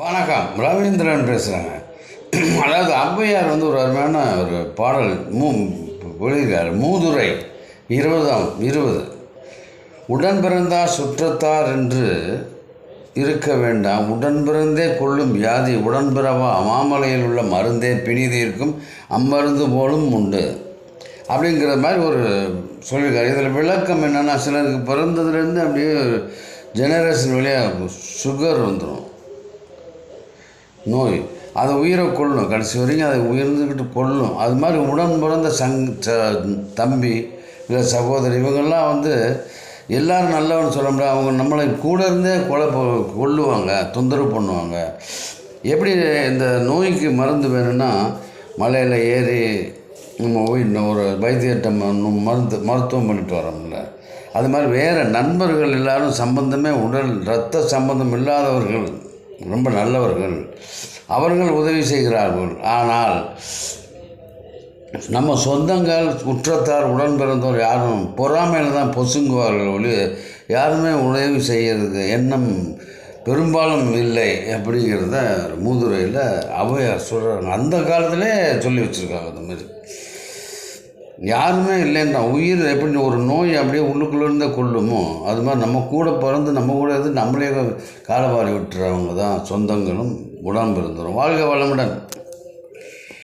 வணக்கம் ரவீந்திரன் பேசுகிறேங்க அதாவது ஔவையார் வந்து ஒரு அருமையான ஒரு பாடல் மூ எழுதுகிறார் மூதுரை இருபதாம் இருபது. உடன் பிறந்தார் சுற்றத்தார் என்று இருக்க வேண்டாம். உடன் பிறந்தே கொள்ளும் வியாதி உடன் பிறவா மாமலையில் உள்ள மருந்தே பிணிதீர்க்கும் அம்மருந்து போலும் உண்டு. அப்படிங்கிற மாதிரி ஒரு சொல்லியிருக்காரு. இதில் விளக்கம் என்னென்னா சிலருக்கு பிறந்ததுலேருந்து அப்படியே ஜெனரேஷன் வழியாக சுகர் வந்துடும் நோய். அதை உயிரை கொள்ளணும் கடைசி வரைக்கும் அதை உயர்ந்துக்கிட்டு கொள்ளும் அது மாதிரி உடன் பிறந்த சங் ச- தம்பி இல்லை சகோதரி இவங்கெல்லாம் வந்து எல்லாரும் நல்லவன்னு சொல்ல முடியாது. அவங்க நம்மளை கூட இருந்தே கொலை கொள்ளுவாங்க தொந்தரவு பண்ணுவாங்க. எப்படி இந்த நோய்க்கு மருந்து வேணும்னா மலையில் ஏறி நம்ம போய் இன்னும் ஒரு வைத்தியர்கிட்ட மருந்து மருத்துவம் பண்ணிட்டு வரோம்ல அது மாதிரி வேறு நண்பர்கள் எல்லாரும் சம்பந்தமே உடல் இரத்த சம்பந்தம் இல்லாதவர்கள் ரொம்ப நல்லவர்கள். அவர்கள் உதவி செய்கிறார்கள். ஆனால் நம்ம சொந்தங்கள் குற்றத்தார் உடன் பிறந்தோர் யாரும் பொறாமையில் தான் பொசுங்குவார்கள் ஒளி யாருமே உதவி செய்கிறது எண்ணம் பெரும்பாலும் இல்லை அப்படிங்கிறத மூதுரையில் அவையார் சொல்கிறாங்க அந்த காலத்திலே சொல்லி வச்சுருக்காங்க அந்த மாதிரி. யாருமே இல்லைன்னா உயிர் எப்படி ஒரு நோய் அப்படியே உள்ளுக்குள்ளே இருந்தே அது மாதிரி நம்ம கூட பிறந்து நம்ம கூட இருந்து நம்மளே காலவாரி விட்டுறவங்க தான் சொந்தங்களும் உடம்பு இருந்துடும் வாழ்க வளமுடன்.